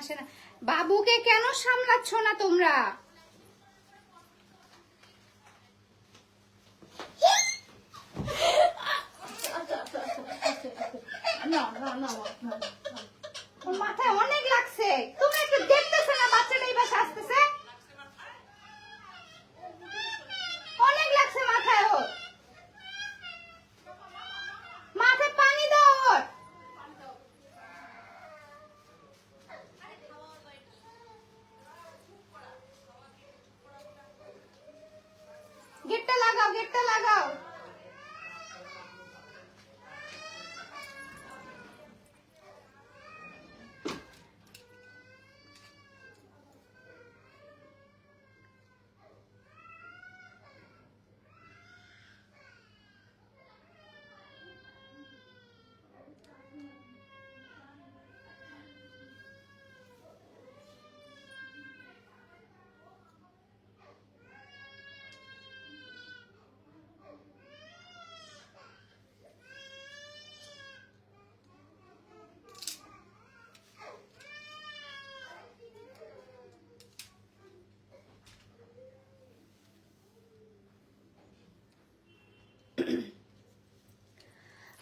আসে না। বাবুকে কেন সামলাচ্ছ না তোমরা না, না, না, না, না। ওর মাথায় অনেক লাগছে তুমি একটু দেখতেছো না বাচ্চাটা এই বাসা আসতেছে অনেক লাগছে মাথায় ওর মাথায় পানি দাও ওর গেটটা লাগাও গেটটা লাগাও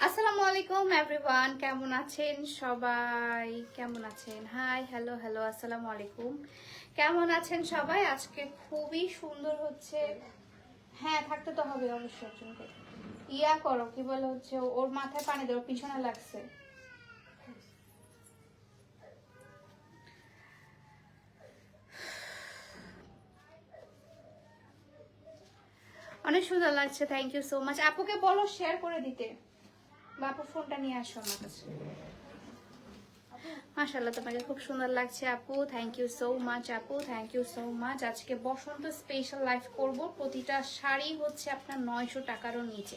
আসসালামু আলাইকুম এভরিওয়ান কেমন আছেন সবাই? কেমন আছেন? হাই হ্যালো হ্যালো আসসালামু আলাইকুম। কেমন আছেন সবাই? আজকে খুবই সুন্দর হচ্ছে। হ্যাঁ থাকতে তো হবে অবশ্যই ইয়া করো, কি বলে হচ্ছে, ওর মাথায় পানি দেওয়ার পিছনে লাগছে। অনেক সুন্দর লাগছে থ্যাংক ইউ সো মাচ আপুকে বলো শেয়ার করে দিতে। বাপু ফোনটা নিয়ে আসো আমার কাছে। মাশাল্লাহ তোমাকে খুব সুন্দর লাগছে আপু থ্যাংক ইউ সো মাচ আপু থ্যাংক ইউ সো মাচ আজকে বসন্ত স্পেশাল লাইফ করব, প্রতিটা শাড়ি হচ্ছে আপনার নয়শো টাকারও নিচে।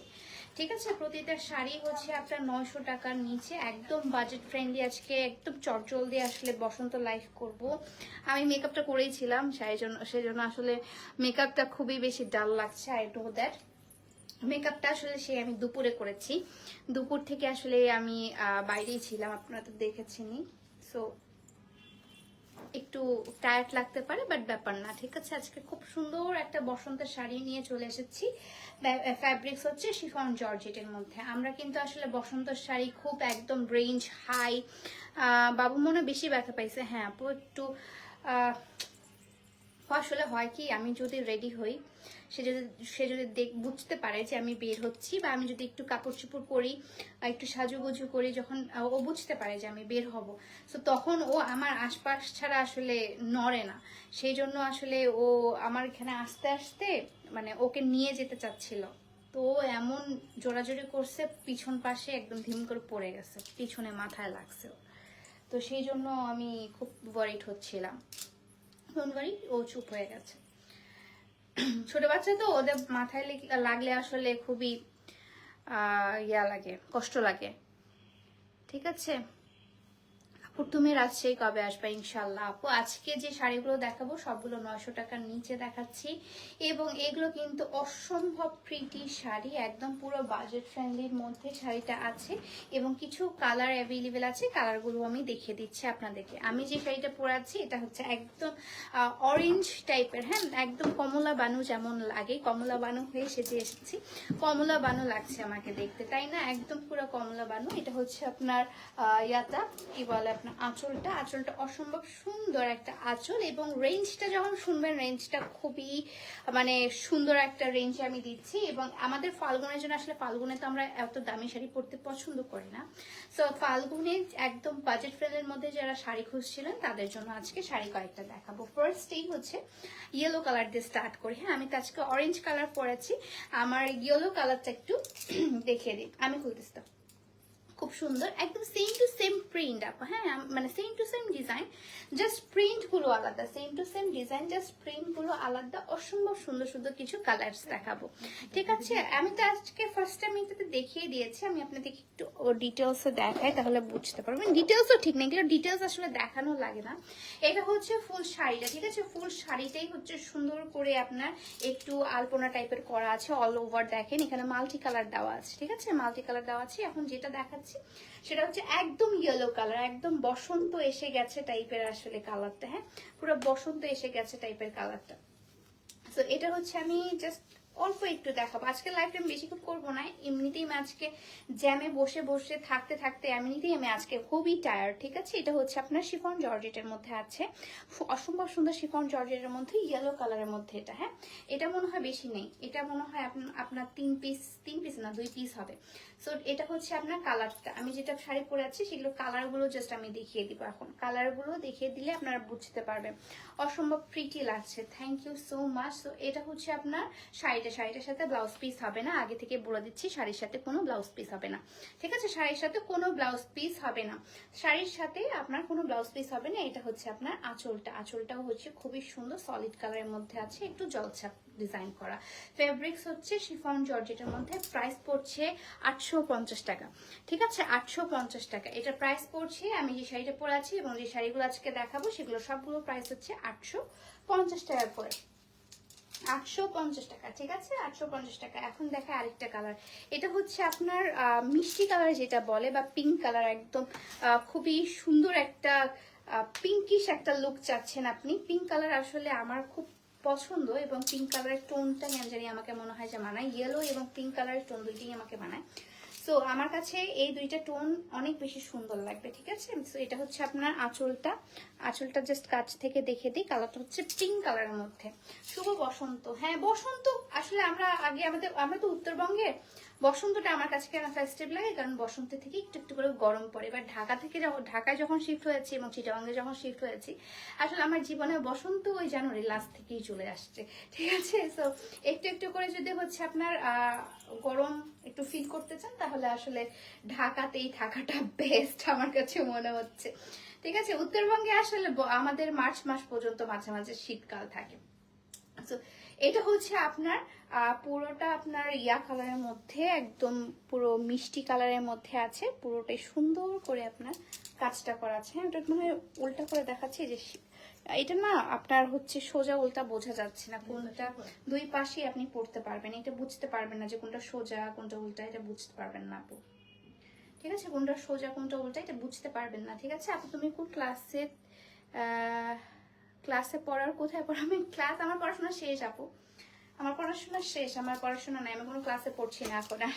ঠিক আছে, প্রতিটা শাড়ি হচ্ছে আপনার নয়শো টাকার নিচে, একদম বাজেট ফ্রেন্ডলি আজকে একদম চটজল দিয়ে আসলে বসন্ত লাইফ করব। আমি মেকআপটা করেইছিলাম সেই জন্য সেই জন্য আসলে মেকআপটা খুবই বেশি ডাল লাগছে আই নো দ্যাট মেকআপটা আসলে সে আমি দুপুরে করেছি। দুপুর থেকে আসলে আমি বাইরেই ছিলাম, আপনারা তো দেখেছেনই। সো একটু টায়ার্ড লাগতে পারে বাট ব্যাপার না। ঠিক আছে, আজকে খুব সুন্দর একটা বসন্তের শাড়ি নিয়ে চলে এসেছি। ফ্যাব্রিক্স হচ্ছে শিফন জর্জেটের মধ্যে। আমরা কিন্তু আসলে বসন্তের শাড়ি খুব একদম রেঞ্জ হাই বাবু মনে বেশি ব্যথা পাইছে। হ্যাঁ আপু একটু আসলে হয় কি, আমি যদি রেডি হই সে যদি সে যদি দেখ, বুঝতে পারে যে আমি বের হচ্ছি বা আমি যদি একটু কাপড় চোপড় করি বা একটু সাজুগুজু করি যখন ও বুঝতে পারে যে আমি বের হব। তো তখন ও আমার আশপাশ ছাড়া আসলে নড়ে না। সেই জন্য আসলে ও আমার এখানে আসতে আসতে মানে ওকে নিয়ে যেতে চাচ্ছিল। তো এমন জোরাজোরি করছে, পিছন পাশে একদম ধিম করে পড়ে গেছে, পিছনে মাথায় লাগছে। তো সেই জন্য আমি খুব ওয়ারিড হচ্ছিলাম। ও চুপ হয়ে গেছে। ছোট বাচ্চা তো, ওদের মাথায় লেগ- লাগলে আসলে খুবই ইয়া লাগে, কষ্ট লাগে। ঠিক আছে? তুমি রাজশাহী কবে আসবে ইনশাল্লাহ আপু। আজকে যে শাড়িগুলো দেখাবো, সবগুলো নয়শো টাকার নিচে দেখাচ্ছি। এবং এগুলো কিন্তু অসম্ভব প্রিটি শাড়ি, একদম পুরো বাজেট ফ্রেন্ডলির মধ্যে শাড়িটা আছে। এবং কিছু কালার অ্যাভেলেবেল আছে কালারগুলো আমি দেখিয়ে দিচ্ছি আপনাদেরকে। আমি যে শাড়িটা পরে আছি এটা হচ্ছে একদম অরেঞ্জ টাইপের হ্যাঁ একদম কমলা বানু যেমন লাগে। কমলা বানু হয়ে সেজে এসেছি। কমলা বানু লাগছে আমাকে দেখতে, তাই না? একদম পুরো কমলা বানু। এটা হচ্ছে আপনার ইয়াটা কি বলে আপনার আঁচলটা আঁচলটা অসম্ভব সুন্দর একটা আঁচল এবং রেঞ্জটা যখন শুনবেন রেঞ্জটা খুবই মানে সুন্দর একটা রেঞ্জ আমি দিচ্ছি এবং আমাদের ফাল্গুনের জন্য আসলে ফাল্গুনে তো আমরা এত দামি শাড়ি পরতে পছন্দ করি না। সো ফাল্গুনে একদম বাজেট ফ্রেন্ডের মধ্যে যারা শাড়ি খুঁজছিলেন, তাদের জন্য আজকে শাড়ি কয়েকটা দেখাবো। ফার্স্টেই হচ্ছে ইয়েলো কালার দিয়ে স্টার্ট করি। হ্যাঁ আমি তো আজকে অরেঞ্জ কালার পরেছি। আমার ইয়েলো কালারটা একটু দেখিয়ে দিই। আমি খুলতেছি সুন্দর, একদম সেম টু সেম প্রিন্ট আপা হ্যাঁ মানে same to same design just প্রিন্টগুলো আলাদা same to same design just প্রিন্টগুলো আলাদা, অসম্ভব সুন্দর সুন্দর কিছু কালার্স দেখাবো। ঠিক আছে? আমি তো আজকে ফার্স্ট টাইম এটাতে দেখিয়ে দিয়েছি, আমি আপনাদেরকে একটু ডিটেলসে দেখাই, তাহলে বুঝতে পারবেন। ডিটেলসও ঠিক নেই, কিন্তু ডিটেলস আসলে দেখানো লাগে না। এটা হচ্ছে ফুল শাড়িটা, ঠিক আছে? ফুল শাড়িটাই হচ্ছে সুন্দর করে আপনার একটু আলপনা টাইপের করা আছে অল ওভার দেখেন, এখানে মাল্টি কালার দেওয়া আছে, ঠিক আছে? মাল্টি কালার দেওয়া আছে, এখন যেটা দেখাচ্ছি সেটা হচ্ছে একদম ইয়েলো কালার একদম বসন্ত এসে গেছে টাইপের আসলে কালারটা হ্যাঁ? পুরো বসন্ত এসে গেছে টাইপের কালারটা তো এটা হচ্ছে আমি জাস্ট অল্প একটু দেখাবো আজকে লাইফটা আমি বেশিক্ষণ করব না। এমনিতেই আমি আজকে জ্যামে বসে বসে থাকতে থাকতে এমনিতেই আমি আজকে খুবই টায়ার্ড ঠিক আছে? এটা হচ্ছে আপনার শিফন জর্জেটের মধ্যে আছে। অসম্ভব সুন্দর শিফন জর্জেটের মধ্যে ইয়েলো কালারের মধ্যে এটা হ্যাঁ? এটা মনে হয় বেশি নেই। এটা মনে হয় আপন- আপনার তিন পিস তিন পিস না, দুই পিস হবে। সো এটা হচ্ছে আপনার কালারটা আমি যেটা শাড়ি পরে আছি, সেগুলো কালারগুলো জাস্ট আমি দেখিয়ে দিব এখন। কালারগুলো দেখিয়ে দিলে আপনারা বুঝতে পারবেন। অসম্ভব প্রিটি লাগছে। থ্যাংক ইউ সো মাচ তো এটা হচ্ছে আপনার শাড়িটা, শাড়িটার সাথে ব্লাউজ পিস হবে না। আগে থেকে বলে দিচ্ছি, শাড়ির সাথে কোনো ব্লাউজ পিস হবে না। ঠিক আছে? শাড়ির সাথে কোনো ব্লাউজ পিস হবে না। শাড়ির সাথে আপনার কোনো ব্লাউজ পিস হবে না। এটা হচ্ছে আপনার আঁচলটা। আঁচলটাও হচ্ছে খুবই সুন্দর সলিড কালারের মধ্যে আছে। একটু জলছাপ ডিজাইন করা। ফেব্রিক্স হচ্ছে শিফন, জর্জেটের মধ্যে প্রাইস পড়ছে আটশো পঞ্চাশ টাকা। ঠিক আছে? আটশো পঞ্চাশ টাকা। এটা প্রাইস পড়ছে, আমি যে শাড়িটা পরে আছি এবং যে শাড়িগুলো আজকে দেখাবো, সেগুলো সবগুলো প্রাইস হচ্ছে আটশো পঞ্চাশ টাকা করে। আটশো পঞ্চাশ টাকা, ঠিক আছে? আটশো পঞ্চাশ টাকা। এখন দেখা আরেকটা কালার এটা হচ্ছে আপনার মিষ্টি কালার যেটা বলে, বা পিঙ্ক কালার একদম খুবই সুন্দর একটা পিঙ্কিশ একটা লুক চাচ্ছেন আপনি। পিঙ্ক কালার আসলে আমার খুব পছন্দ এবং পিঙ্ক কালারের টোনটা জানি আমাকে মনে হয় যে মানায়। ইয়েলো এবং পিঙ্ক কালারের টোন দুইটাই আমাকে মানায়। সো আমার কাছে এই দুইটা টোন অনেক বেশি সুন্দর লাগবে, ঠিক আছে? সো এটা হচ্ছে আপনার আঁচলটা। আঁচলটা জাস্ট কাছ থেকে দেখে দিই কালারটা হচ্ছে পিঙ্ক কালারের মধ্যে। শুভ বসন্ত। হ্যাঁ বসন্ত। আসলে আমরা আগে আমাদের, আমরা তো উত্তরবঙ্গে বসন্তটা আমার কাছে কেন ফেস্টিভ লাগে? কারণ বসন্ত থেকে একটু একটু করে গরম পড়ে। এবার ঢাকা থেকে যখন, ঢাকায় যখন শিফট হয়েছি এবং চিটাগাঙ্গে যখন শিফট হয়েছি, আসলে আমার জীবনে বসন্ত ওই জানুয়ারি লাস্ট থেকেই চলে আসছে। ঠিক আছে? সো একটু একটু করে যদি হচ্ছে আপনার গরম একটু ফিল করতে চান, তাহলে আসলে ঢাকাতেই থাকাটা বেস্ট আমার কাছে মনে হচ্ছে। ঠিক আছে? উত্তরবঙ্গে আসলে আমাদের মার্চ মাস পর্যন্ত মাঝে মাঝে শীতকাল থাকে। এটা হচ্ছে আপনার পুরোটা আপনার ইয়া কালারের মধ্যে, একদম পুরো মিষ্টি কালারের মধ্যে আছে। পুরোটাই সুন্দর করে আপনার কাজটা করা আছে। হ্যাঁ ওটা মনে উল্টা করে দেখাচ্ছি যে এটা না আপনার হচ্ছে সোজা উল্টা বোঝা যাচ্ছে না, কোনটা দুই পাশেই আপনি পড়তে পারবেন। এটা বুঝতে পারবেন না যে কোনটা সোজা, কোনটা উল্টা, এটা বুঝতে পারবেন না আপু। ঠিক আছে? কোনটা সোজা, কোনটা উল্টা, এটা বুঝতে পারবেন না। ঠিক আছে? আপু, তুমি কোন ক্লাসে ক্লাসে পড়ার, কোথায় পড়া আমি ক্লাস আমার পড়াশোনা শেষ, আপু। আমার পড়াশোনা শেষ, আমার পড়াশোনা নাই, আমি কোনো ক্লাসে পড়ছি না এখন আর।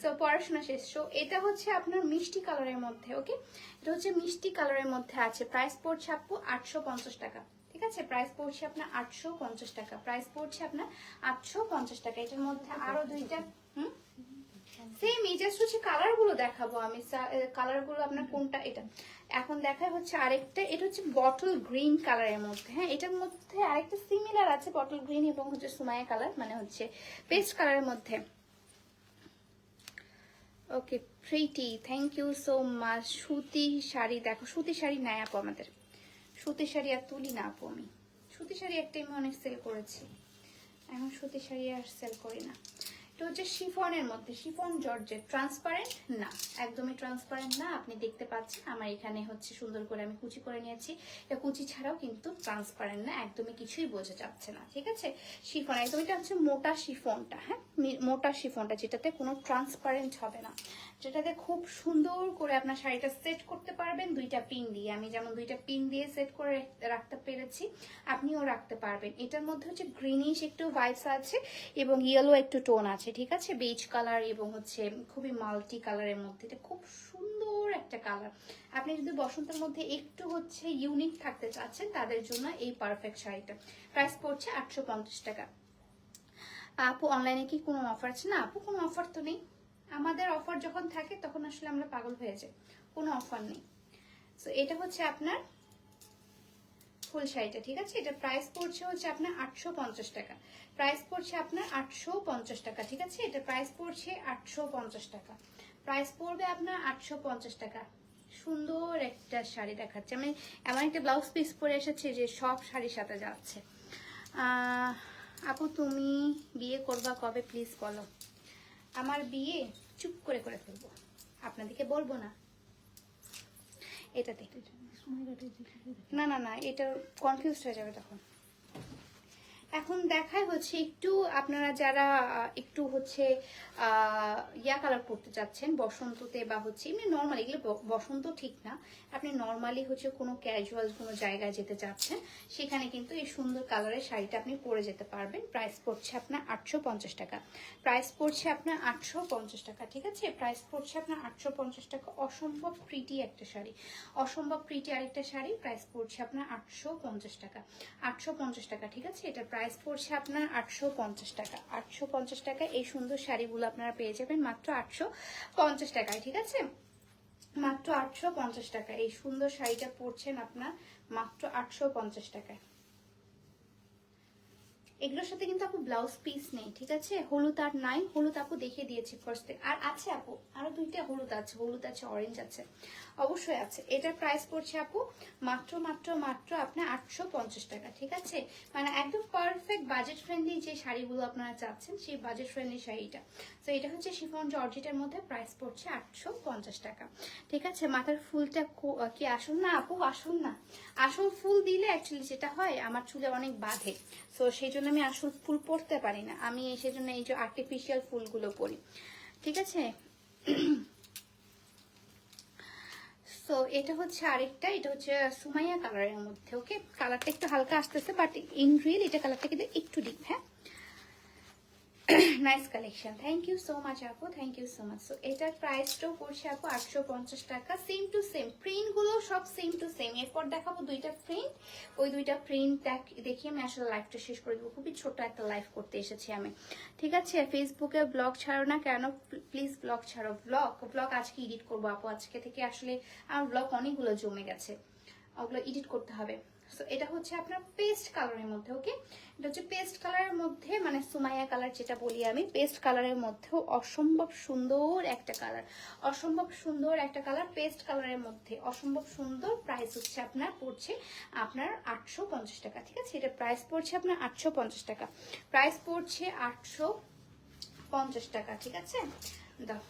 সো পড়াশোনা শেষ। সো এটা হচ্ছে আপনার মিষ্টি কালারের মধ্যে ওকে এটা হচ্ছে মিষ্টি কালারের মধ্যে আছে। প্রাইস পড়ছে আপু আটশো পঞ্চাশ টাকা, ঠিক আছে? প্রাইস পড়ছে আপনার আটশো পঞ্চাশ টাকা প্রাইস পড়ছে আপনার আটশো পঞ্চাশ টাকা। এটার মধ্যে আরও দুইটা, হুম? সেম এই জাস্ট হচ্ছে কালারগুলো দেখাবো আমি কালারগুলো আপনার কোনটা, এটা। এখন দেখায় হচ্ছে আরেকটা, এটা হচ্ছে বটল গ্রিন কালারের মধ্যে হ্যাঁ? এটার মধ্যে আরেকটা সিমিলার আছে বটল গ্রিন এবং হচ্ছে সুমায়া কালার মানে হচ্ছে পেস্ট কালারের মধ্যে। Okay pretty thank you so much সুতি শাড়ি দেখো, সুতি শাড়ি নাই আপু আমাদের। সুতি শাড়ি আর তুলি না আপু আমি। সুতি শাড়ি একটা আমি অনেক সেল করেছি। এখন সুতি শাড়ি আর সেল করি না। এটা হচ্ছে শিফনের মধ্যে, শিফন জর্জেট ট্রান্সপারেন্ট না, একদমই ট্রান্সপারেন্ট না, আপনি দেখতে পাচ্ছেন, আমার এখানে হচ্ছে সুন্দর করে আমি কুচি করে নিয়েছি। এটা কুচি ছাড়াও কিন্তু ট্রান্সপারেন্ট না, একদমই কিছুই বোঝা যাচ্ছে না, ঠিক আছে? শিফন একদম এটা হচ্ছে মোটা শিফনটা হ্যাঁ? মোটা শিফনটা, যেটাতে কোনো ট্রান্সপারেন্ট হবে না। যেটাতে খুব সুন্দর করে আপনার শাড়িটা সেট করতে পারবেন দুইটা পিন দিয়ে। আমি যেমন দুইটা পিন দিয়ে সেট করে রাখতে পেরেছি, আপনিও রাখতে পারবেন। এটার মধ্যে হচ্ছে গ্রিনিশ একটু ভাইবস আছে এবং ইয়েলো একটু টোন আছে। ঠিক আছে? বেজ কালার এবং হচ্ছে খুবই মাল্টি কালারের মধ্যে। এটা খুব সুন্দর একটা কালার আপনি যদি বসন্তের মধ্যে একটু হচ্ছে ইউনিক থাকতে চাচ্ছেন, তাদের জন্য এই পারফেক্ট শাড়িটা। প্রাইস পড়ছে আটশো পঞ্চাশ টাকা। আপু অনলাইনে কি কোনো অফার আছে? না, আপু, কোনো অফার তো নেই। আমাদের অফার যখন থাকে, তখন আসলে আমরা পাগল হয়ে যাই। কোনো অফার নেই। তো এটা হচ্ছে আপনার ফুল শাড়িটা, ঠিক আছে? এটা প্রাইস পড়ছে হচ্ছে আপনার আটশো পঞ্চাশ টাকা। প্রাইস পড়ছে আপনার আটশো পঞ্চাশ টাকা, ঠিক আছে? এটা প্রাইস পড়ছে আটশো পঞ্চাশ টাকা। প্রাইস পড়বে আপনার আটশো পঞ্চাশ টাকা। সুন্দর একটা শাড়ি দেখাচ্ছে। আমি এমন একটা ব্লাউজ পিস পরে এসেছি যে সব শাড়ির সাথে যাচ্ছে। আপু, তুমি বিয়ে করবা কবে? প্লিজ বলো। আমার বিয়ে চুপ করে করে ফেলব। আপনাদেরকে বলব না। এটা এটাতে না না না এটা কনফিউজ হয়ে যাবে তখন। এখন দেখায় হচ্ছে একটু, আপনারা যারা একটু হচ্ছে ইয়া কালার করতে চাচ্ছেন, বসন্ততে বা হচ্ছে, এমনি নর্মালি এগুলো বসন্ত ঠিক না। আপনি নর্মালি হচ্ছে কোনো ক্যাজুয়াল কোনো জায়গায় যেতে চাচ্ছেন, সেখানে কিন্তু এই সুন্দর কালারের শাড়িটা আপনি পরে যেতে পারবেন। প্রাইস পড়ছে আপনার আটশো পঞ্চাশ টাকা। প্রাইস পড়ছে আপনার আটশো পঞ্চাশ টাকা, ঠিক আছে? প্রাইস পড়ছে আপনার আটশো পঞ্চাশ টাকা। অসম্ভব প্রিটি একটা শাড়ি। অসম্ভব প্রিটি আরেকটা শাড়ি প্রাইস পড়ছে আপনার আটশো পঞ্চাশ টাকা। আটশো পঞ্চাশ টাকা, ঠিক আছে? প্রাইস পড়ছে আপনার আটশো পঞ্চাশ টাকা। আটশো পঞ্চাশ টাকা এই সুন্দর শাড়িগুলো আপনারা পেয়ে যাবেন মাত্র আটশো পঞ্চাশ টাকায়, ঠিক আছে? মাত্র আটশো পঞ্চাশ টাকা এই সুন্দর শাড়িটা পরছেন আপনার মাত্র আটশো পঞ্চাশ টাকায়। এগুলোর সাথে কিন্তু আপু ব্লাউজ পিস নেই, ঠিক আছে? হলুদ আর নাই, হলুদ আপু দেখিয়ে দিয়েছি ফার্স্ট আর আছে আপু, আরও দুইটা হলুদ আছে হলুদ আছে অরেঞ্জ আছে। অবশ্যই আছে। এটার প্রাইস পড়ছে আপু মাত্র মাত্র মাত্র আপনার আটশো পঞ্চাশ টাকা, ঠিক আছে? মানে একদম পারফেক্ট বাজেট ফ্রেন্ডলি যে শাড়িগুলো আপনারা চাচ্ছেন, সেই বাজেট ফ্রেন্ডলি শাড়িটা। তো এটা হচ্ছে শিফন জর্জেটের মধ্যে প্রাইস পড়ছে আটশো পঞ্চাশ টাকা, ঠিক আছে? মাথার ফুলটা কো- আসুন না আপু? আসুন না। আসল ফুল দিলে অ্যাকচুয়ালি যেটা হয়, আমার চুলে অনেক বাঁধে। তো সেই জন্য আমি আসল ফুল পরতে পারি না। আমি সেই জন্য এই যে আর্টিফিশিয়াল ফুলগুলো পরি, ঠিক আছে? সো এটা হচ্ছে আরেকটা, এটা হচ্ছে সুমাইয়া কালারের মধ্যে ওকে কালারটা একটু হালকা আসতেছে বাট ইন রিয়েল এটা কালারটা কিন্তু একটু ডিপ হ্যাঁ? Nice collection thank you so much আপু thank you so much so এটার প্রাইসটাও পড়ছে আপু আটশো পঞ্চাশ টাকা। সেম টু সেম প্রিন্টগুলো সব সেম টু সেম এরপর দেখাবো দুইটা প্রিন্ট ওই দুইটা প্রিন্ট দেখি আমি আসলে লাইফটা শেষ করে দেবো। খুবই ছোট একটা লাইফ করতে এসেছি আমি। ঠিক আছে? ফেসবুকে ব্লগ ছাড়ো না কেন? প্লিজ ব্লগ ছাড়ো। ব্লগ ব্লগ আজকে এডিট করব আপু আজকে থেকে আসলে আমার ব্লগ অনেকগুলো জমে গেছে। ওগুলো এডিট করতে হবে। সো এটা হচ্ছে আপনার পেস্ট কালারের মধ্যে ওকে এটা হচ্ছে পেস্ট কালারের মধ্যে মানে সুমাইয়া কালার যেটা বলি আমি পেস্ট কালারের মধ্যেও অসম্ভব সুন্দর একটা কালার অসম্ভব সুন্দর একটা কালার পেস্ট কালারের মধ্যে। অসম্ভব সুন্দর প্রাইস হচ্ছে আপনার, পড়ছে আপনার আটশো পঞ্চাশ টাকা, ঠিক আছে? এটা প্রাইস পড়ছে আপনার আটশো পঞ্চাশ টাকা। প্রাইস পড়ছে আটশো পঞ্চাশ টাকা, ঠিক আছে? দাও।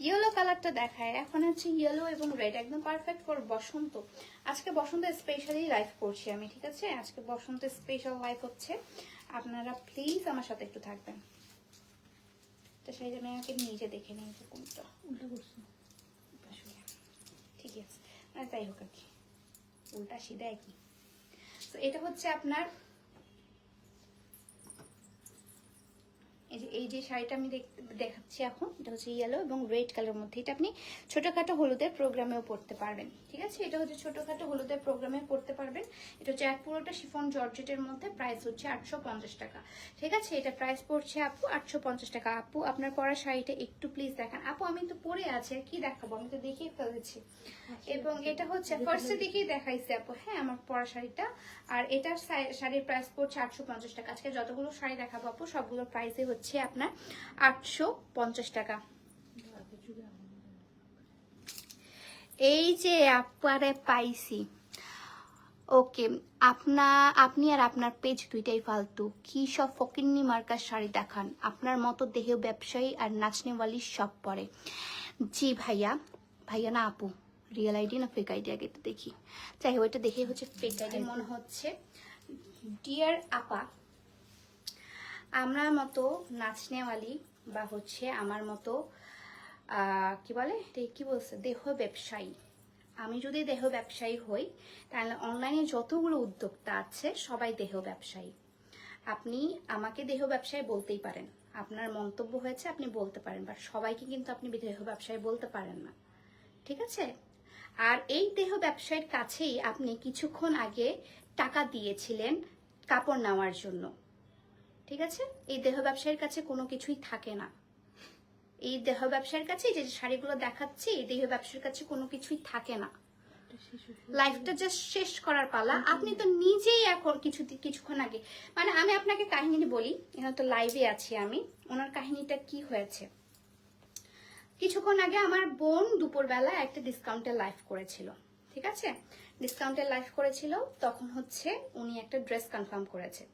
ইয়েলো কালারটা দেখায়। এখন হচ্ছে ইয়েলো এবং রেড একদম পারফেক্ট ফর বসন্ত। আজকে বসন্ত স্পেশালি লাইভ করছি আমি ঠিক আছে? আজকে বসন্ত স্পেশাল লাইভ হচ্ছে। আপনারা প্লিজ আমার সাথে একটু থাকবেন। তো সেই জন্য আমাকে নিজে দেখে নিই যে কোনটা। উল্টা করছ। ঠিকই আছে। যাই হোক আর কি। উল্টা সিধা একই। তো এটা হচ্ছে আপনার এই যে এই যে শাড়িটা আমি দেখ- দেখাচ্ছি এখন এটা হচ্ছে ইয়েলো এবং রেড কালার মধ্যে। এটা আপনি ছোটখাটো হলুদের প্রোগ্রামেও পড়তে পারবেন ঠিক আছে? এটা হচ্ছে ছোটখাটো হলুদের প্রোগ্রামে পড়তে পারবেন। এটা হচ্ছে এক পুরোটা শিফন জর্জেটের মধ্যে প্রাইস হচ্ছে আটশো পঞ্চাশ টাকা ঠিক আছে? এটা প্রাইস পড়ছে আপু আটশো পঞ্চাশ টাকা। আপু আপনার পরা শাড়িটা একটু প্লিজ দেখান। আপু আমি তো পরে আছে কি দেখাবো? আমি তো দেখিয়ে ফেলেছি। এবং এটা হচ্ছে ফার্স্টে দেখেই দেখাইছে আপু। হ্যাঁ আমার পরা শাড়িটা। আর এটার শাড়ি- শাড়ির প্রাইস পড়ছে আটশো পঞ্চাশ টাকা। আজকে যতগুলো শাড়ি দেখাবো আপু সবগুলোর প্রাইসে হচ্ছে আপনার আটশো পঞ্চাশ টাকা। এই যে আপারে পাইছি। ওকে, আপনা, আপনি আর আপনার পেজ দুইটাই ফালতু। কি সব ফকিন্নি মার্কার শাড়ি দেখান? আপনার মতো দেহ ব্যবসায়ী আর নাচনেওয়ালি সব পরে। জি ভাইয়া ভাইয়া না আপু রিয়েল আইডি না ফেক আইডি আগে দেখি। যাই হোক, এটা দেখে হচ্ছে ফেক আইডি মনে হচ্ছে। ডিয়ার আপা আমার মতো নাচনেওয়ালি বা হচ্ছে আমার মতো কি বলে? কি বলছে? দেহ ব্যবসায়ী। আমি যদি দেহ ব্যবসায়ী হই, তাহলে অনলাইনে যতগুলো উদ্যোক্তা আছে, সবাই দেহ ব্যবসায়ী। আপনি আমাকে দেহ ব্যবসায়ী বলতেই পারেন। আপনার মন্তব্য হয়েছে, আপনি বলতে পারেন বা সবাইকে কিন্তু আপনি দেহ ব্যবসায়ী বলতে পারেন না। ঠিক আছে? আর এই দেহ ব্যবসায়ীর কাছেই আপনি কিছুক্ষণ আগে টাকা দিয়েছিলেন কাপড় নেওয়ার জন্য। ঠিক আছে? এই দেহ ব্যবসায়ীর কাছে কোনো কিছুই থাকে না। এই দেহ ব্যবসায়ীর কাছে যে শাড়িগুলো দেখাচ্ছি, এই দেহ ব্যবসার কাছে কোনো কিছুই থাকে না। লাইফটা জাস্ট শেষ করার পালা। আপনি তো নিজেই এখন কিছু কিছুক্ষণ আগে মানে আমি আপনাকে কাহিনী বলি। এখানে তো লাইভে আছি আমি। ওনার কাহিনীটা কি হয়েছে? কিছুক্ষণ আগে আমার বোন দুপুরবেলা একটা ডিসকাউন্টের লাইভ করেছিল। ঠিক আছে? ডিসকাউন্টের লাইভ করেছিল তখন হচ্ছে উনি একটা ড্রেস কনফার্ম করেছে।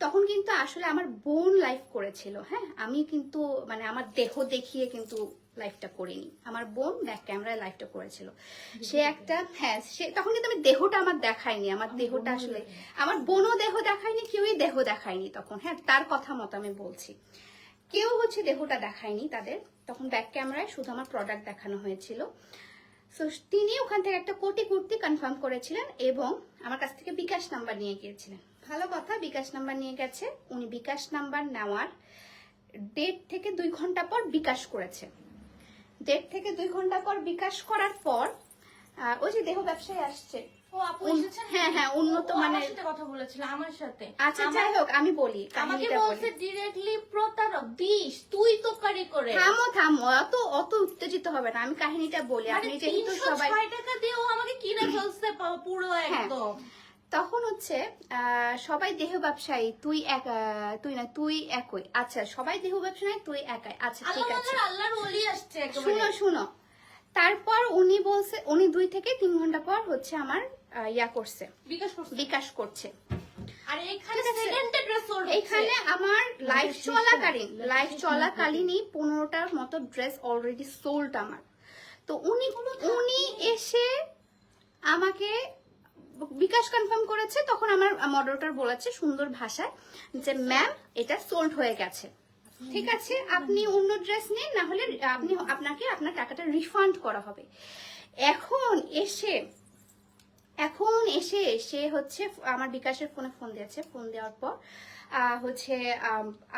তখন কিন্তু আসলে আমার বোন লাইভ করেছিল হ্যাঁ? আমি কিন্তু মানে আমার দেহ দেখিয়ে কিন্তু লাইফটা করিনি। আমার বোন ব্যাক ক্যামেরায় লাইভটা করেছিল। সে একটা হ্যাঁ সে তখন কিন্তু আমি দেহটা আমার দেখাইনি আমার দেহটা আসলে আমার বোনও দেহ দেখায়নি কেউই দেহ দেখায়নি তখন হ্যাঁ? তার কথা মতো আমি বলছি। কেউ হচ্ছে দেহটা দেখায়নি তাদের তখন ব্যাক ক্যামেরায় শুধু আমার প্রোডাক্ট দেখানো হয়েছিল। তো তিনি ওখান থেকে একটা কোটি কুর্তি কনফার্ম করেছিলেন এবং আমার কাছ থেকে বিকাশ নাম্বার নিয়ে গিয়েছিলেন। ভালো কথা, বিকাশ নাম্বার নিয়ে গেছে। উনি বিকাশ নাম্বার নেওয়ার ডেট থেকে দুই ঘণ্টা পর বিকাশ করেছে। ডেট থেকে দুই ঘণ্টা পর বিকাশ করার পর ওই যে দেহ ব্যবসায় আসছে ও আপু উন- এসেছেন হ্যাঁ, হ্যাঁ, উন্নত মানের- কথা বলেছিল আমার সাথে। আচ্ছা যাই হোক আমি বলি আমাকে কাহিনীটা বলি। বলছে ডিরেক্টলি প্রতারক বিষ তুই তো কারি। করে থামো থামো অত অত উত্তেজিত হবে না আমি কাহিনীটা বলি। আপনি যেহেতু সবাই টাকা দিয়ে আমাকে কিনে ফেলছে পুরো হ্যাঁ। একদম। তখন হচ্ছে সবাই দেহ ব্যবসায়ী তুই এক তুই না তুই একই। আচ্ছা সবাই দেহ ব্যবসায়ী তুই একাই। আচ্ছা ঠিক আছে। আল্লাহর ওলি আসছে শুনো শুনো। তারপর উনি বলছে উনি দুই থেকে তিন ঘণ্টা পর হচ্ছে আমার ইয়া করছে। বিকাশ করছে। আর আমার লাইফ চলাকালীন লাইফ চলাকালীনই পনেরোটার মতো ড্রেস অলরেডি সোল্ড আমার। তো উনি উনি এসে আমাকে বিকাশ কনফার্ম করেছে তখন আমার মডারেটর বলেছে সুন্দর ভাষায় যে ম্যাম এটা সোল্ড হয়ে গেছে। ঠিক আছে? আপনি অন্য ড্রেস নিন না হলে আপনি আপনাকে আপনার টাকাটা রিফান্ড করা হবে। এখন এসে এখন এসে সে হচ্ছে আমার বিকাশের ফোনে ফোন দিয়েছে। ফোন দেওয়ার পর হচ্ছে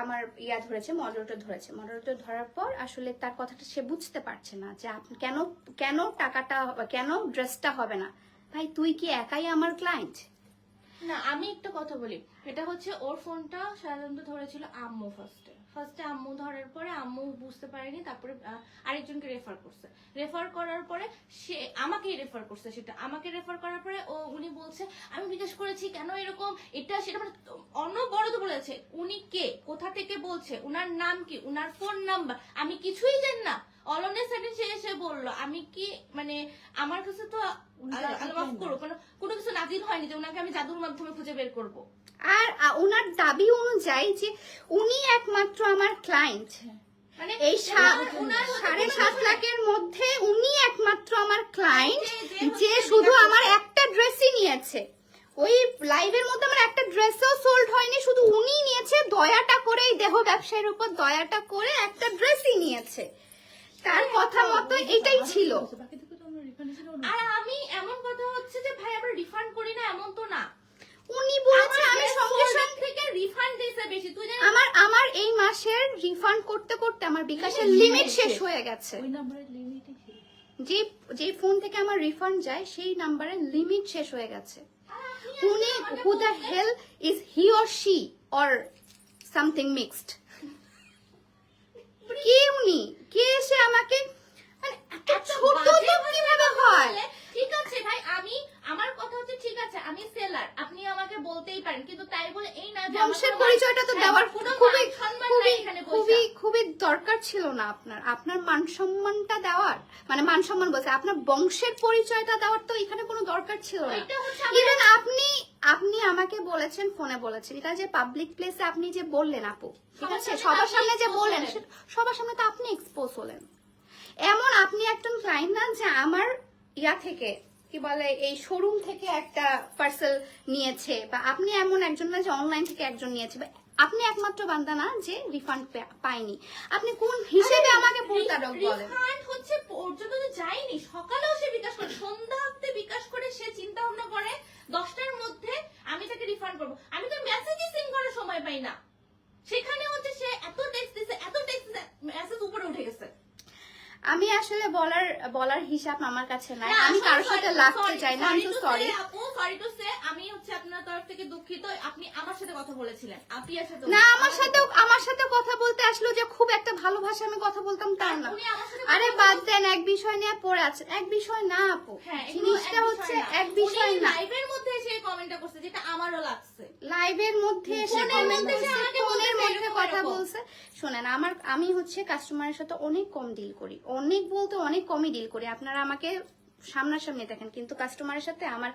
আমার ইয়া ধরেছে মডারেটর ধরেছে। মডারেটর ধরার পর আসলে তার কথাটা সে বুঝতে পারছে না যে আপনি কেন কেন টাকাটা, কেন ড্রেসটা হবে না? ভাই, তুই কি একাই আমার ক্লায়েন্ট না, আমি একটা কথা বলি। এটা হচ্ছে ওর ফোনটা সাধারণত ধরেছিল আম্মু ফার্স্টে ফার্স্টে আম্মু ধরার পরে আম্মু বুঝতে পারেনি, তারপরে আরেকজনকে রেফার করছে। রেফার করার পরে সে আমাকেই রেফার করছে সেটা। আমাকে রেফার করার পরে ও, উনি বলছে, আমি জিজ্ঞেস করেছি, কেন এরকম? এটা সেটা মানে অন্য বড় তো বলেছে। উনি কে? কোথা থেকে বলছে? উনার নাম কি? উনার ফোন নাম্বার আমি কিছুই জানি না। অলনের সাইডে সে এসে বলল, আমি কি মানে আমার কাছে তো মাফ করুক, কোনো কোনো কিছু নাজিল হয়নি যে ওনাকে আমি জাদুর মাধ্যমে খুঁজে বের করব। আর ওনার দাবি অনুযায়ী যে উনি একমাত্র আমার ক্লায়েন্ট মানে এই সাড়ে সাত লাখের মধ্যে উনি একমাত্র আমার ক্লায়েন্ট যে শুধু আমার একটা ড্রেসই নিয়েছে। ওই লাইভের মধ্যে আমার একটা ড্রেসও সোল্ড হয়নি শুধু উনি নিয়েছে দয়াটা করে এই দেহ ব্যবসায়ের উপর দয়াটা করে একটা ড্রেসই নিয়েছে। তার কথা মতো এটাই ছিল। আর আমি এমন কথা হচ্ছে যে ভাই আমরা রিফান্ড করি না এমন তো না। উনি বলেছে আমি সঙ্গে সঙ্গে থেকে রিফান্ড দিয়েছে বেশি তুই জানিস? আমার আমার এই মাসের রিফান্ড করতে করতে আমার বিকাশের লিমিট শেষ হয়ে গেছে। ওই নাম্বারের লিমিটই যে যে ফোন থেকে আমার রিফান্ড যায় সেই নাম্বারের লিমিট শেষ হয়ে গেছে। উনি who the hell is he or she or something mixed কে উনি? কে এসে আমাকে হয় বলে, ঠিক আছে ভাই আমি আমার কথা হচ্ছে ঠিক আছে আমি সেলার আপনি আমাকে বলতেই পারেন কিন্তু তাই বলে এই না যে বংশের পরিচয়টা তো দেওয়ার খুবই দরকার ছিল না আপনার। আপনার মান সম্মানটা দেওয়ার। মানে মান সম্মান বলছে আপনার বংশের পরিচয়টা দেওয়ার তো এখানে কোনো দরকার ছিল না। ইভেন আপনি আপনি আমাকে বলেছেন ফোনে বলেছেন এটা যে পাবলিক প্লেসে আপনি যে বললেন আপু ঠিক আছে? সবার সামনে যে বললেন। সবার সামনে তো আপনি এক্সপোজ হলেন। এমন আপনি একজন ক্লায়েন্ট না যে আমার ইয়া থেকে কি বলে এই শোরুম থেকে একটা পার্সেল নিয়েছে বা আপনি এমন একজন না যে অনলাইন থেকে একজন নিয়েছে বা আপনি একমাত্র বান্দা না যে রিফান্ড পাইনি আপনি কোন হিসেবে আমাকে প্রতারক বলেন? রিফান্ড হচ্ছে পর্যন্ত তো যায়নি সকালেও সে বিকাশ করে সন্ধ্যা অব্দি বিকাশ করে সে চিন্তা ভাবনা করে দশটার মধ্যে আমি তাকে রিফান্ড করব। আমি তো মেসেজই সিন করার সময় পাই না। সেখানে হচ্ছে সে এত টেক্সট দিছে এত টেক্সট মেসেজ উপরে উঠে গেছে। আমি আসলে বলার বলার হিসাব আমার কাছে নাই। না, আমি কারোর সাথে লাগতে চাই না আমি to সরি আপু সরি টু সে আমি হচ্ছে আপনার তরফ থেকে দুঃখিত। আপনি আমার সাথে কথা বলেছিলেন। আপিয়ার সাথে না আমার সাথেও আমার সাথে কথা বলতে আসলো যে খুব একটা ভালো ভাষা আমি কথা বলতাম তা না। উনি আমার সাথে আরে বাদ দেন এক বিষয় নিয়ে পড়ে আছে এক বিষয় না আপু। হ্যাঁ জিনিসটা হচ্ছে এক বিষয় না। লাইভের মধ্যে এসে কমেন্টটা করছে যেটা আমারও লাগছে। লাইভের মধ্যে এসে comment করছে, আমাকে ফোনের মধ্যে কথা বলছে। শোনেন আমার আমি হচ্ছে কাস্টমারের সাথে অনেক কম ডিল করি। অনেক বলতে অনেক কমই ডিল করি। আপনারা আমাকে সামনাসামনি দেখেন কিন্তু কাস্টমারের সাথে আমার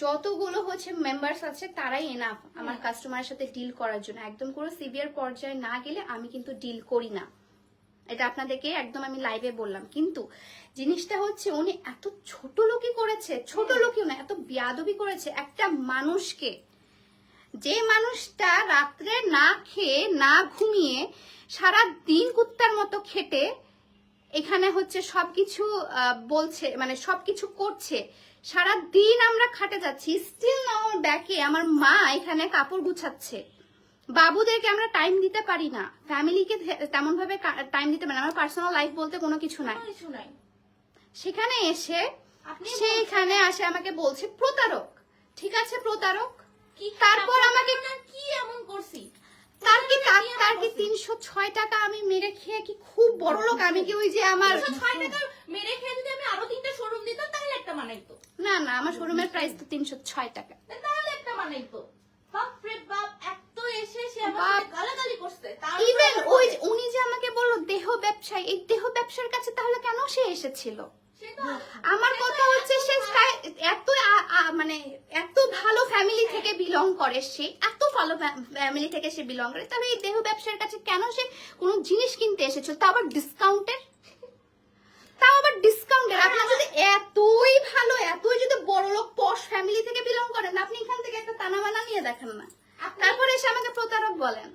যতগুলো হচ্ছে মেম্বার্স আছে তারাই এনাফ আমার কাস্টমারের সাথে ডিল করার জন্য। একদম কোনো সিভিয়ার পর্যায়ে না গেলে আমি কিন্তু ডিল করি না। এটা আপনাদেরকে একদম আমি লাইভে বললাম। কিন্তু জিনিসটা হচ্ছে উনি এত ছোট লোকই করেছে ছোট লোকই না এত বিয়াদবি করেছে। একটা মানুষকে যে মানুষটা রাত্রে না খেয়ে না ঘুমিয়ে সারা দিন কুত্তার মতো খেটে এখানে হচ্ছে সবকিছু বলছে মানে সবকিছু করছে। সারা দিন আমরা খাটে যাচ্ছি স্টিল আমার ব্যাকে আমার মা এখানে কাপড় গুছাচ্ছে। বাবুদেরকে আমরা টাইম দিতে পারি না। ফ্যামিলিকে তেমন ভাবে টাইম দিতে পারি না। আমার পার্সোনাল লাইফ বলতে কোনো কিছু নাই। সেখানে এসে সেইখানে আসে আমাকে বলছে প্রতারক। ঠিক আছে প্রতারক? তারপর আমাকে কি এমন করছি? তার কি তার তার কি তিনশো ছয় টাকা আমি মেরে খেয়ে কি খুব বড় লোক? আমি কি ওই যে আমার ছয় টাকার মেরে খেয়ে যদি আমি আরও তিনটা শোরুম দিতাম তাহলে একটা মানাইতো না না আমার শোরুমের প্রাইস তো তিনশো ছয় টাকা। তাহলে একটা মানাইতো বাপ রে বাপ এত এসে সে আমার গালাগালি করছে। ইভেন ওই উনি যে আমাকে বলল দেহ ব্যবসায়ী এই দেহ ব্যবসার কাছে তাহলে কেন সে এসেছিল? আমার কথা হচ্ছে সে এত মানে এত ভালো ফ্যামিলি থেকে বিলং করে সে এত ভালো ফ্যামিলি থেকে সে বিলং করে তবে এই দেহ ব্যবসার কাছে কেন সে কোনো জিনিস কিনতে এসেছিল তা আবার ডিসকাউন্টের তাও আবার ডিসকাউন্টের আপনার যদি এতই ভালো এতই যদি বড় লোক পশ ফ্যামিলি থেকে বিলং করেন আপনি এখান থেকে একটা তানা বানা নিয়ে দেখেন না। তারপরে এসে আমাকে প্রতারক বলেন।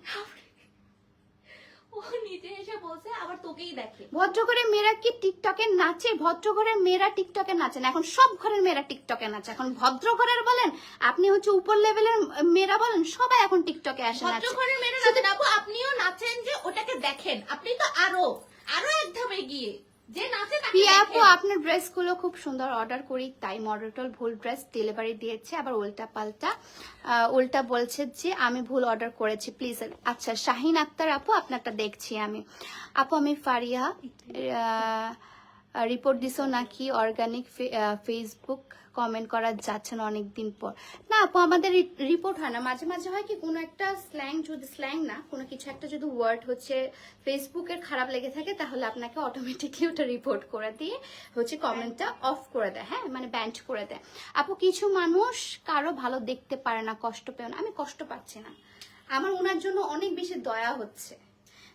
ও নিজে এসে বলছে আবার তোকেই দেখে। ভদ্র ঘরের মেয়েরা কি টিকটকে নাচে? ভদ্র মেয়েরা টিকটকে নাচে না। এখন সব ঘরের মেয়েরা টিকটকে নাচে। এখন বলেন আপনি হচ্ছে উপর লেভেলের মেয়েরা বলেন সবাই এখন টিকটকে আসে ভদ্রঘরের মেয়েরা নাচেন আপু আপনিও নাচেন যে ওটাকে দেখেন। আপনি তো আরও আরও এক ধাপে গিয়ে আপু আপনার ড্রেসগুলো খুব সুন্দর অর্ডার করি তাই মডেলটল ভুল ড্রেস ডেলিভারি দিয়েছে আবার উল্টা পাল্টা আহ, উল্টা বলছে যে আমি ভুল অর্ডার করেছি প্লিজ আচ্ছা শাহিন আক্তার আপু আপনারটা দেখছি আমি। আপু আমি ফারিয়া রিপোর্ট দিছো নাকি অর্গানিক ফেসবুক কমেন্ট করা যাচ্ছে না অনেকদিন পর। না আপু, আমাদের রিপোর্ট হয় না। মাঝে মাঝে হয় কি, কোনো একটা স্ল্যাং যদি স্ল্যাং না, কোনো কিছু একটা যদি ওয়ার্ড হচ্ছে ফেসবুকের খারাপ লেগে থাকে, তাহলে আপনাকে অটোমেটিকলি ওটা রিপোর্ট করে দিয়ে হচ্ছে কমেন্টটা অফ করে দেয় হ্যাঁ? মানে ব্যান্ড করে দেয়। আপু, কিছু মানুষ কারও ভালো দেখতে পারে না, কষ্ট পেও না। আমি কষ্ট পাচ্ছি না। আমার ওনার জন্য অনেক বেশি দয়া হচ্ছে।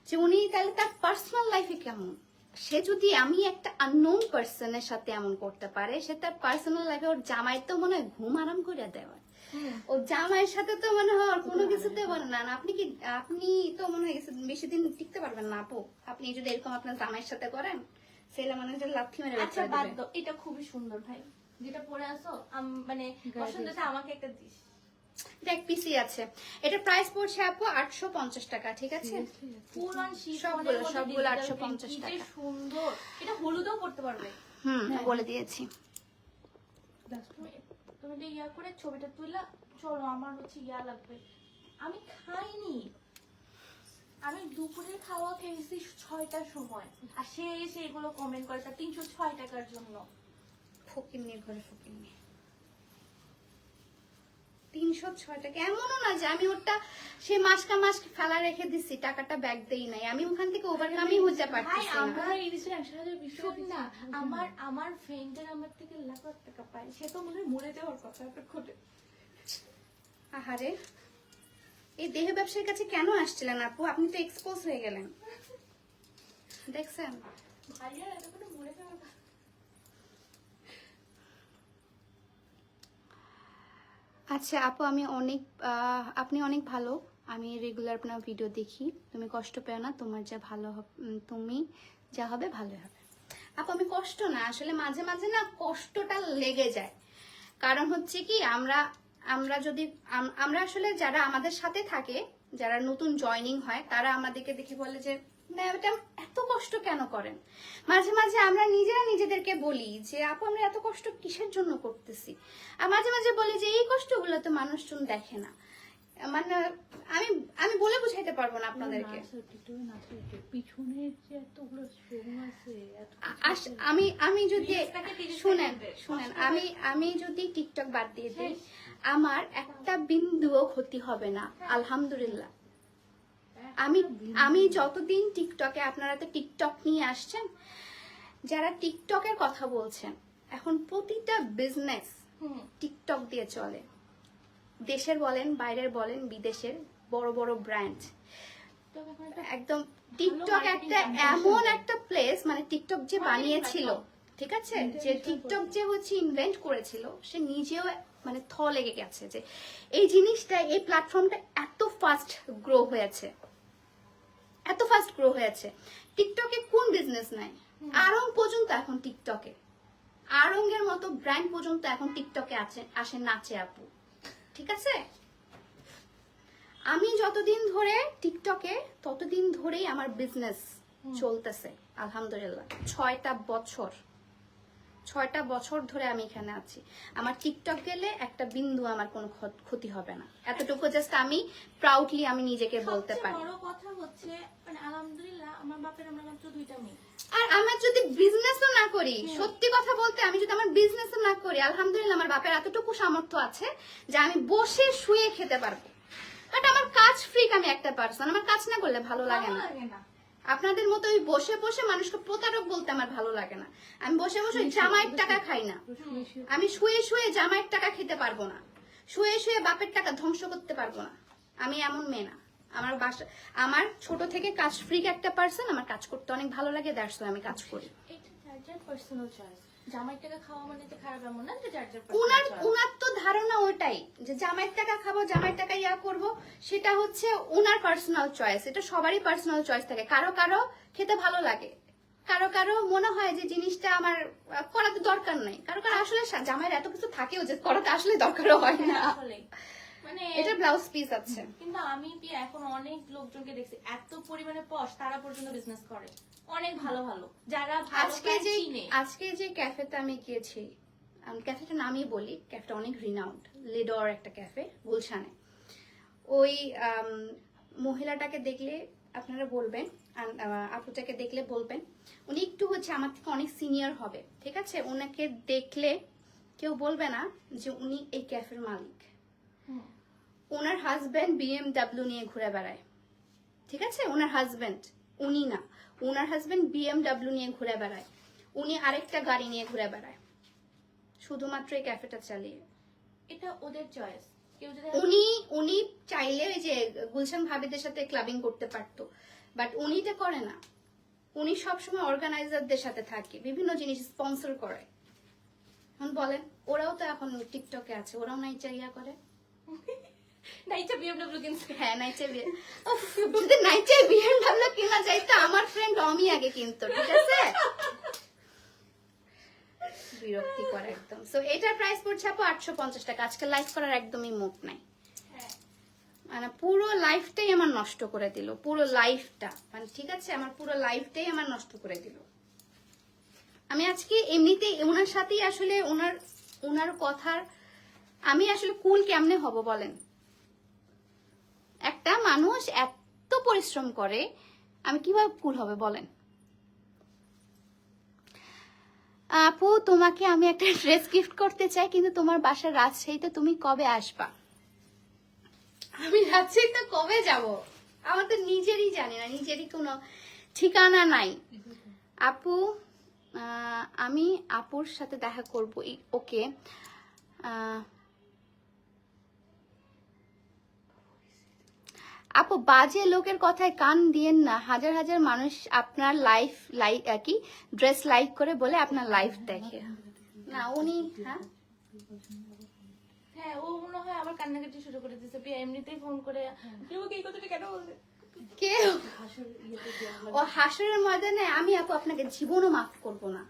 যে উনি তাহলে তার পার্সোনাল লাইফে কেমন? সে যদি আমি একটা আননোন পার্সনের সাথে এমন করতে পারে সে তার পার্সোনাল লাইফে ওর জামাই তো মনে হয় ঘুম আরাম করে দেওয়ার ও জামাইয়ের সাথে তো মনে হয় ওর কোনো কিছুতে বলে না না, আপনি কি আপনি তো মনে হয় বেশি দিন টিকতে পারবেন না আপু। আপনি যদি এরকম আপনার জামাইয়ের সাথে করেন ছেলে মানে যে লাথি মেরে আচ্ছা বাদ এটা খুবই সুন্দর ভাই। যেটা পরে আসো মানে বসন্ততে আমাকে একটা দিস। এটা এক পিসি আছে। এটা প্রাইস পড়ছে আপু টাকা ঠিক আছে? পুরান সবগুলো, সবগুলো 850 টাকা। সুন্দর। এটা হলুদও করতে পারবে। হুম বলে দিয়েছি। তুমি তুমি ইয়া করে ছবিটা চলো আমার হচ্ছে ইয়া লাগবে। আমি খাইনি। আমি দুপুরে খাওয়া খেয়েছি ছয়টার সময়। আর সে এসে এগুলো কমেন্ট করে তার তিনশো ছয় টাকার জন্য। ফকিন্নির ঘরে ফকিন্নি। তিনশো ছয় টাকা এমনও না যে আমি ওটা সে মাসকা মাস ফেলা রেখে দিছি টাকাটা ব্যাগ দেই নাই। আমি ওখান থেকে ওভারকামই হতে ভাই পারতেছি আমরা এই বিষয়ে একশো হাজার শোন না আমার আমার ফ্রেন্ডের আমার থেকে লাখ টাকা পায়। সে তো মনে হয় মরে যাওয়ার কথা এতক্ষণে আহারে এই দেহ ব্যবসার কাছে কেন আসছিলেন আপু? আপনি তো এক্সপোজ হয়ে গেলেন। দেখছেন? ভাইয়া এতক্ষণে মরে যাওয়ার কথা আচ্ছা আপু, আমি অনেক আপনি অনেক ভালো। আমি রেগুলার আপনার ভিডিও দেখি। তুমি কষ্ট পেও না, তোমার যা ভালো তুমি যা হবে ভালো হবে। আপু, আমি কষ্ট না, আসলে মাঝে মাঝে না কষ্টটা লেগে যায়। কারণ হচ্ছে কি, আমরা আমরা যদি আমরা আসলে যারা আমাদের সাথে থাকে, যারা নতুন জয়নিং হয়, তারা আমাদেরকে দেখে বলে যে ম্যাডাম এত কষ্ট কেন করেন? মাঝে মাঝে আমরা নিজেরা নিজেদেরকে বলি যে আপু আমরা এত কষ্ট কিসের জন্য করতেছি? আর মাঝে মাঝে বলি যে এই কষ্টগুলো তো মানুষজন দেখে না। মানে আমি আমি বলে বুঝাইতে পারব না আপনাদেরকে। আমি আমি যদি Reelsটাকে 30 শুনেন শুনেন আমি আমি যদি টিকটক বাদ দিয়ে দিই আমার একটা বিন্দুও ক্ষতি হবে না আলহামদুলিল্লাহ। আমি আমি যতদিন টিকটকে আপনারা তো টিকটক নিয়ে আসছেন যারা টিকটকের কথা বলছেন এখন প্রতিটা বিজনেস টিকটক দিয়ে চলে। দেশের বলেন বাইরের বলেন বিদেশের বড় বড় ব্র্যান্ড একদম টিকটক একটা এমন একটা প্লেস মানে টিকটক যে বানিয়েছিল ঠিক আছে? যে টিকটক যে হচ্ছে ইনভেন্ট করেছিল সে নিজেও মানে থ লেগে গেছে যে এই জিনিসটা এই প্ল্যাটফর্মটা এত ফাস্ট গ্রো হয়েছে। এত ফাস্ট গ্রো হয়েছে। টিকটকে কোন বিজনেস নাই? আরং পর্যন্ত এখন টিকটকে আরঙ্গের মতো ব্র্যান্ড পর্যন্ত এখন টিকটকে আছে আসে নাচে আপু। ঠিক আছে? আমি যতদিন ধরে টিকটকে ততদিন ধরেই আমার বিজনেস চলতেছে আলহামদুলিল্লাহ। ছয়টা বছর। ছয়টা বছর ধরে আমি এখানে আছি। আমার টিকটক গেলে একটা বিন্দু আমার কোনো ক্ষতি হবে না। এতটুকু জাস্ট আমি প্রাউডলি আমি নিজেকে বলতে পারি। বড় কথা হচ্ছে মানে আলহামদুলিল্লাহ আমার বাপের আমরা মাত্র দুইটা মেয়ে। আর আমার যদি বিজনেসও না করি সত্যি কথা বলতে আমি যদি আমার বিজনেসও না করি আলহামদুলিল্লাহ আমার বাপের এতটুকু সামর্থ্য আছে যে আমি বসে শুয়ে খেতে পারব। বাট আমার কাজ ফ্রিক আমি একটা পারসন আমার কাজ না করলে ভালো লাগে না। আপনাদের মতো ওই বসে বসে মানুষকে প্রতারক বলতে আমার ভালো লাগে না। আমি বসে বসে জামাইয়ের টাকা খাই না। আমি শুয়ে শুয়ে জামাইয়ের টাকা খেতে পারব না। শুয়ে শুয়ে বাপের টাকা ধ্বংস করতে পারব না। আমি এমন মেয়ে না। আমার বাসা আমার ছোট থেকে কাজ ফ্রিক একটা পার্সন আমার কাজ করতে অনেক ভালো লাগে দ্যাটস আমি কাজ করি। পার্সোনাল চয়েস জামাই টাকা খাওয়া মানে খারাপ এমন না যে যার যার উনার উনার তো ধারণা ওটাই যে জামাইয়ের টাকা খাব জামাইয়ের টাকা ইয়া করব সেটা হচ্ছে উনার পার্সোনাল চয়েস এটা সবারই পার্সোনাল চয়েস থাকে। কারও কারও খেতে ভালো লাগে কারও কারও মনে হয় যে জিনিসটা আমার করাতে দরকার নাই। কারও কারও আসলে জামাইয়ের এত কিছু থাকেও যে করাতে আসলে দরকারও হয় না। মানে এটা ব্লাউজ পিস আছে। কিন্তু আমি কি এখন অনেক লোকজনকে দেখছি এত পরিমাণে পশ তারা পর্যন্ত বিজনেস করে। অনেক ভালো ভালো। যারা আজকে যে আজকে যে ক্যাফেতে আমি গিয়েছি আমি ক্যাফেটার নামই বলি ক্যাফেটা অনেক রিনাউন্ড লিডর একটা ক্যাফে গুলশানে। ওই মহিলাটাকে দেখলে আপনারা বলবেন আপুটাকে দেখলে বলবেন উনি একটু হচ্ছে আমার থেকে অনেক সিনিয়র হবে ঠিক আছে? ওনাকে দেখলে কেউ বলবে না যে উনি এই ক্যাফের মালিক। ওনার হাজব্যান্ড বিএমডাব্লিউ নিয়ে ঘুরে বেড়ায়। ঠিক আছে? ওনার হাজব্যান্ড উনি না। ওনার হাজব্যান্ড বিএমডাব্লিউ নিয়ে ঘুরে বেড়ায়। উনি আরেকটা গাড়ি নিয়ে ঘুরে বেড়ায়। শুধুমাত্র এই ক্যাফেটা চালিয়ে। এটা ওদের চয়েস কেউ উনি উনি চাইলে ওই যে গুলশান ভাবিদের সাথে ক্লাবিং করতে পারতো। বাট উনি এটা করে না। উনি সবসময় অর্গানাইজারদের সাথে থাকে। বিভিন্ন জিনিস স্পন্সর করে। এখন বলেন ওরাও তো এখন টিকটকে আছে। ওরাও নাইচা ইয়া করে। নাইচা বিএমডব্লিউ কিনছে। হ্যাঁ নাইচে বিয়ে যদি নাইচে বিএমডাব্লিউ কেনা যায় তো আমার ফ্রেন্ড অমি আগে কিনতো ঠিক আছে? বিরক্তি একদম। সো এটার প্রাইস পড়ছে আপু আটশো পঞ্চাশ টাকা। আজকে লাইভ করার একদমই মুখ নাই। হ্যাঁ। মানে পুরো লাইফটাই আমার নষ্ট করে দিল পুরো লাইফটা মানে ঠিক আছে আমার পুরো লাইফটাই আমার নষ্ট করে দিল। আমি আজকে এমনিতেই ওনার সাথেই আসলে ওনার ওনার কথার আমি আসলে কুল কেমনে হব বলেন? একটা মানুষ এত পরিশ্রম করে আমি কীভাবে কুল হবে বলেন? আপু তোমাকে আমি একটা ড্রেস গিফট করতে চাই কিন্তু তোমার বাসার রাজশাহীতে তুমি কবে আসবা? আমি রাজশাহীতে কবে যাব? আমার তো নিজেরই জানি না নিজেরই কোনো ঠিকানা নাই। আপু আমি আপুর সাথে দেখা করব ওকে। আপু বাজে লোকের কথায় কান দিয়েন না। হাজার হাজার মানুষ আপনার লাইফ লাইক কি ড্রেস লাইক করে বলে আপনার লাইফ দেখে। না উনি হ্যাঁ? হ্যাঁ ও মনে হয় আবার কান্নাকাটি শুরু করে দিয়েছে। প্রিয়া এমনিতেই ফোন করে কেউ এই কথাটা কেন বলছে কে ও হাসরের ময়দানে আমি আপু আপনাকে জীবনও মাফ করব না।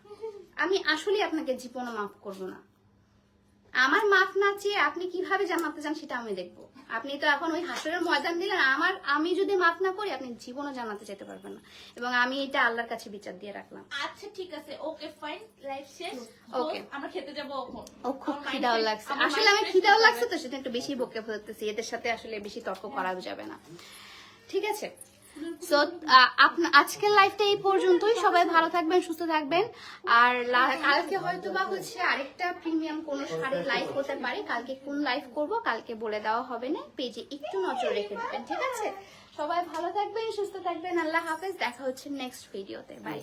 আমি আসলে আপনাকে জীবনও মাফ করব না। আমার মাফ না চেয়ে আপনি কীভাবে জানাতে চান সেটা আমি দেখব। আপনি তো এখন ওই হাসরের ময়দান দিলেন আমার আমি যদি মাফ না করি আপনি জীবনও জানাতে যেতে পারবেন না। এবং আমি এটা আল্লাহর কাছে বিচার দিয়ে রাখলাম। আচ্ছা ঠিক আছে। ওকে ফাইন লাইফ শেষ. তো আমরা খেতে যাব এখন। ও খুব খিদাও লাগছে। আসলে fresh খিদাও লাগছে তো সেটা একটু বেশি বকে ফেলতেছি। এদের সাথে আসলে বেশি তর্ক করা যাবে না। ঠিক আছে? সো আজকের লাইফটা এই পর্যন্তই। সবাই ভালো থাকবেন সুস্থ থাকবেন। আর কালকে হয়তো বা হচ্ছে আরেকটা প্রিমিয়াম কোন শাড়ির লাইভ হতে পারে। কালকে কোন লাইফ করব কালকে বলে দেওয়া হবে না। পেজে একটু নজর রেখে দেবেন ঠিক আছে? সবাই ভালো থাকবেন সুস্থ থাকবেন। আল্লাহ হাফেজ। দেখা হচ্ছে নেক্সট ভিডিওতে বাই